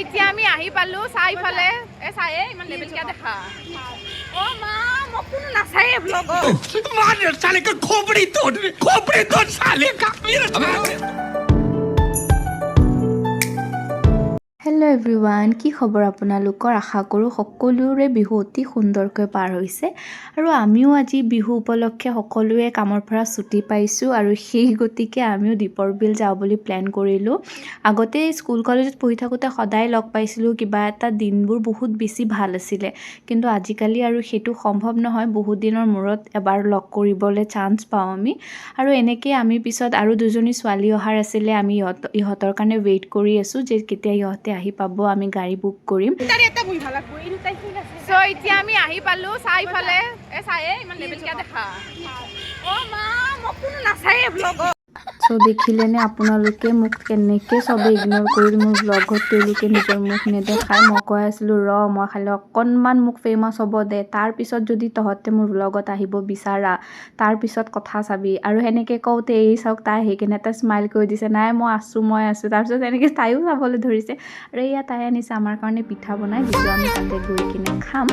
এতিয়া আমি আহি পালো চাই ফালে। এ চাই ইমান লেভেল কিয়া দেখা। অ মা মোক কোনো নাচায়ে ব্লগত মানে চালে কা খোপড়ি তোড় খোপড়ি তোড় চালে এভৰিৱান কি খবৰ আপোনালোকৰ? আশা কৰোঁ সকলোৰে বিহু অতি সুন্দৰকৈ পাৰ হৈছে। আৰু আমিও আজি বিহু উপলক্ষে সকলোৱে কামৰ পৰা ছুটি পাইছোঁ আৰু সেই গতিকে আমিও দীপৰ বিল যাওঁ বুলি প্লেন কৰিলোঁ। আগতে স্কুল কলেজত পঢ়ি থাকোঁতে সদায় লগ পাইছিলোঁ, কিবা এটা দিনবোৰ বহুত বেছি ভালো আছিলে। কিন্তু আজিকালি আৰু সেইটো সম্ভৱ নহয়, বহুত দিনৰ মূৰত এবাৰ লগ কৰিবলৈ চান্স পাওঁ আমি। আৰু এনেকৈ আমি পিছত আৰু দুজনী ছোৱালী অহাৰ আছিলে, আমি ইহঁত, ইহঁতৰ কাৰণে ৱেইট কৰি আছোঁ যে কেতিয়া ইহঁতে আহি পাব আমি গাড়ী বুক কৰিম। এতিয়া আমি আহি পালো চাৰিফালে এ চায়ে ইমান লেবেলকে দেখা। অ মা মোক কোনো নাচায়ে ব্লগত চ' দেখিলেনে আপোনালোকে মোক কেনেকৈ চবে ইগন'ৰ কৰি মোৰ ব্লগত তেওঁলোকে নিজৰ মুখ নেদেখায় মই কৈ আছিলোঁ ৰ মই খালি অকণমান মোক ফেমাছ হ'ব দে তাৰপিছত যদি তহঁতে মোৰ ব্লগত আহিব বিচাৰা তাৰপিছত কথা চাবি আৰু সেনেকৈ কওঁতে এই চাওক তাই আহি কিনে এটা স্মাইল কৰি দিছে নাই মই আছোঁ মই আছোঁ তাৰপিছত এনেকৈ তাইও চাবলৈ ধৰিছে আৰু এয়া তাই আনিছে আমাৰ কাৰণে পিঠা বনাই যিটো আমি তাতে গৈ কিনে খাম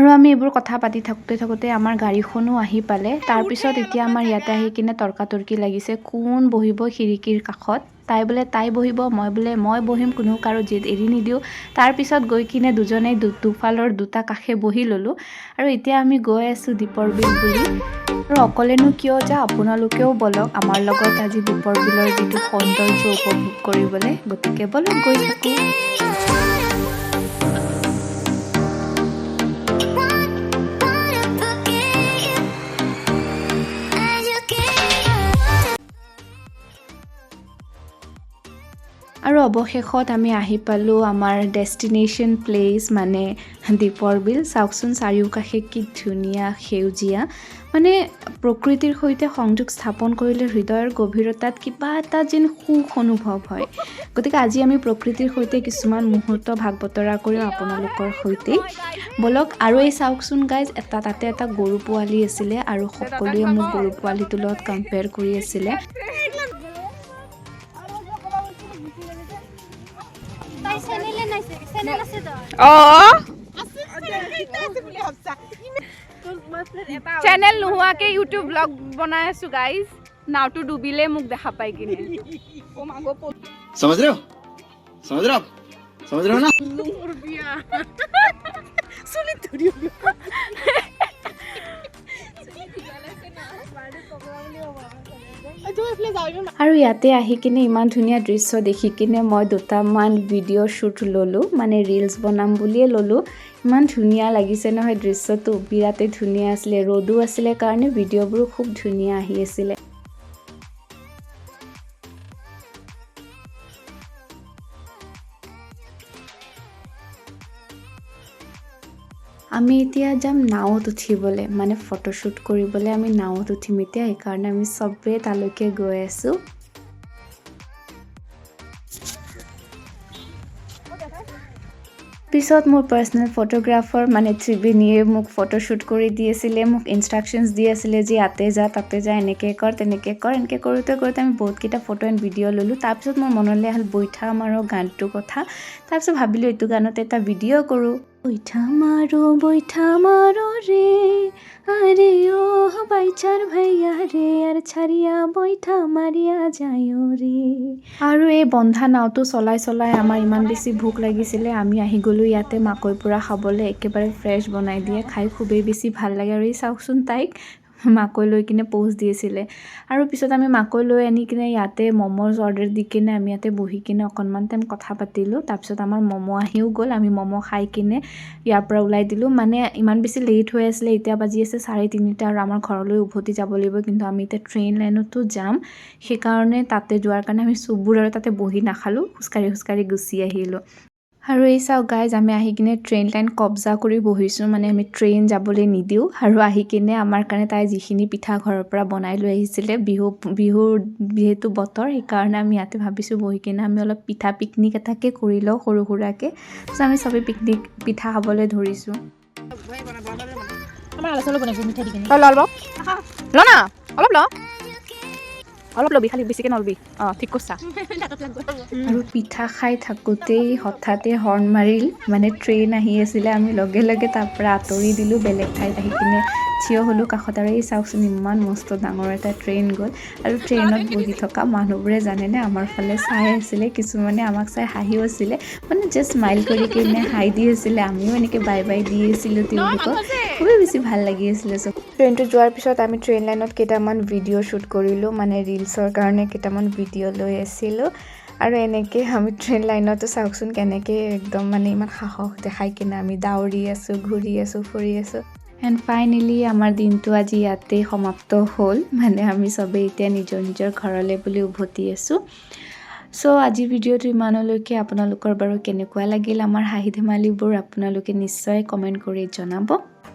আৰু আমি এইবোৰ কথা পাতি থাকোঁতে থাকোঁতে আমাৰ গাড়ীখনো আহি পালে। তাৰপিছত এতিয়া আমাৰ ইয়াতে আহি কিনে তৰ্কাতৰ্কি লাগিছে, কোন বহিব খিৰিকীৰ কাষত? তাই বোলে, তাই বহিব, মই বোলে, মই বহিম, কোনো কাৰো জিদ এৰি নিদিওঁ। তাৰপিছত গৈ কিনে দুজনেই দুফালৰ দুটা কাষে বহি ল'লোঁ। আৰু এতিয়া আমি গৈ আছোঁ দীপৰ বিল বুলি। আৰু অকলেনো কিয় যাওঁ আপোনালোকেও বলক, আমাৰ লগত আজি দীপৰ বিলৰ যিটো সৌন্দৰ্য উপভোগ কৰিবলৈ। গতিকে বলক গৈ থাকোঁ। আৰু অৱশেষত আমি আহি পালোঁ আমাৰ ডেষ্টিনেশ্যন প্লেচ মানে দীপৰ বিল। চাওকচোন চাৰিওকাষে কি ধুনীয়া সেউজীয়া। মানে প্ৰকৃতিৰ সৈতে সংযোগ স্থাপন কৰিলে হৃদয়ৰ গভীৰতাত কিবা এটা যেন সুখ অনুভৱ হয়। গতিকে আজি আমি প্ৰকৃতিৰ সৈতে কিছুমান মুহূৰ্ত ভাগ বতৰা কৰিম আপোনালোকৰ সৈতে বলক আৰু এই চাওকচোন গাইজ এটা তাতে এটা গৰু পোৱালি আছিলে আৰু সকলোৱে মোক গৰু পোৱালিটোৰ লগত কম্পেয়াৰ কৰি আছিলে। চেনেল নোহোৱাকে ইউটিউব ব্লগ বনাই আছো গাইজ নাওটো ডুবিলে মোক দেখা পাই কিনে আৰু ইয়াতে আহি কিনে ইমান ধুনীয়া দৃশ্য দেখি কিনে মই দুটামান ভিডিঅ' শ্বুট ল'লোঁ মানে ৰিলচ বনাম বুলিয়ে ল'লোঁ। ইমান ধুনীয়া লাগিছে নহয় দৃশ্যটো, বিৰাটেই ধুনীয়া আছিলে, ৰ'দো আছিলে কাৰণে ভিডিঅ'বোৰো খুব ধুনীয়া আহি আছিলে। আমি এতিয়া যাম নাৱত উঠিবলৈ। মানে ফটোশ্বুট কৰিবলৈ আমি নাৱত উঠিম এতিয়া, সেইকাৰণে আমি চবেই তালৈকে গৈ আছোঁ। পিছত মোৰ পাৰ্চনেল ফটোগ্ৰাফাৰ মানে ত্ৰিবেণীয়ে মোক ফটোশ্বুট কৰি দি আছিলে, মোক ইনষ্ট্ৰাকশ্যনছ দি আছিলে যে ইয়াতে যা, তাতে যা, এনেকৈ কৰ, তেনেকৈ কৰ, এনেকৈ কৰোঁতে কৰোঁতে আমি বহুতকেইটা ফটো এণ্ড ভিডিঅ' ল'লোঁ। তাৰপিছত মোৰ মনলৈ আহিল বৈঠা মাৰো গানটোৰ কথা। তাৰপিছত ভাবিলোঁ এইটো গানতে এটা ভিডিঅ' কৰোঁ। বৈঠা মাৰো বৈঠা মারো রে। আরে ও বাইচার ভাইয়া রে, আর ছাড়িয়া বৈঠা মারিয়া যায় রে। আৰু এই বন্ধা নাওটো চলাই চলাই আমাৰ ইমান বেছি ভোক লাগিছিলে, আমি আহি গ'লোঁ ইয়াতে মাকৈ পুৰা খাবলৈ, একেবাৰে ফ্ৰেছ বনাই দিয়ে, খাই খুবেই বেছি ভালো লাগে। আৰু এই চাওকচোন তাইক মাকৈ লৈ কিনে প'ষ্ট দি আছিলে আৰু পিছত আমি মাকৈ লৈ আনি কিনে ইয়াতে ম'ম'জ অৰ্ডাৰ দি কিনে আমি ইয়াতে বহি কিনে অকণমান টাইম কথা পাতিলোঁ। তাৰপিছত আমাৰ ম'ম' আহিও গ'ল। আমি ম'ম' খাই কিনে ইয়াৰ পৰা ওলাই দিলোঁ। মানে ইমান বেছি লেট হৈ আছিলে, এতিয়া বাজি আছে চাৰে তিনিটা আৰু আমাৰ ঘৰলৈ উভতি যাব লাগিব। কিন্তু আমি এতিয়া ট্ৰেইন লাইনতো যাম। সেইকাৰণে তাতে যোৱাৰ কাৰণে আমি চুববোৰ আৰু তাতে বহি নাখালোঁ। খোজকাঢ়ি খোজকাঢ়ি গুচি আহিলোঁ। আৰু এই চাওক গাইজ আমি আহি কিনে ট্ৰেইন লাইন কব্জা কৰি বহিছোঁ মানে আমি ট্ৰেইন যাবলৈ নিদিওঁ আৰু আহি কিনে আমাৰ কাৰণে তাই যিখিনি পিঠা ঘৰৰ পৰা বনাই লৈ আহিছিলে বিহু বিহুৰ যিহেতু বতৰ সেইকাৰণে আমি ইয়াতে ভাবিছোঁ বহি কিনে আমি অলপ পিঠা পিকনিক এটাকে কৰি লওঁ সৰু সুৰাকৈ। চ' আমি চবেই পিকনিক পিঠা খাবলৈ ধৰিছোঁ। আমাৰ আলোচনা বনাইছোঁ মিঠাই দি কিনে তই লল ল না অলপ ল। অলপ ল'বি খালি বেছিকৈ নলবি। অঁ ঠিক কৈছা। আৰু পিঠা খাই থাকোঁতেই হঠাতে হৰ্ণ মাৰিল। মানে ট্ৰেইন আহি আছিলে আমি লগে লগে তাৰ পৰা আঁতৰি দিলোঁ বেলেগ ঠাইত আহি কিনে থিয় হ'লোঁ কাষত আৰু এই চাওকচোন ইমান মস্ত ডাঙৰ এটা ট্ৰেইন গ'ল। আৰু ট্ৰেইনত বহি থকা মানুহবোৰে জানেনে, আমাৰ ফালে চাই আছিলে, কিছুমানে আমাক চাই হাঁহিও আছিলে মানে জাষ্ট স্মাইল কৰি কিনে হাই দি আছিলে। আমিও এনেকৈ বাই বাই দি আছিলোঁ তেওঁলোকক। খুবেই বেছি ভালো লাগি আছিলে চব। ট্ৰেইনটো যোৱাৰ পিছত আমি ট্ৰেইন লাইনত কেইটামান ভিডিঅ' শ্বুট কৰিলোঁ মানে ৰিলচৰ কাৰণে কেইটামান ভিডিঅ' লৈ আছিলোঁ। আৰু এনেকৈ আমি ট্ৰেইন লাইনতো চাওকচোন কেনেকৈ একদম মানে ইমান সাহস দেখাই কিনে আমি দাউৰি আছোঁ, ঘূৰি আছোঁ, ফুৰি আছোঁ। এণ্ড ফাইনেলি আমাৰ দিনটো আজি ইয়াতেই সমাপ্ত হ'ল। মানে আমি চবেই এতিয়া নিজৰ নিজৰ ঘৰলৈ বুলি উভতি আছোঁ। চ' আজি ভিডিঅ'টো ইমানলৈকে আপোনালোকৰ বাৰু কেনেকুৱা লাগিল আমাৰ হাঁহি ধেমালিবোৰ আপোনালোকে নিশ্চয় কমেণ্ট কৰি জনাব।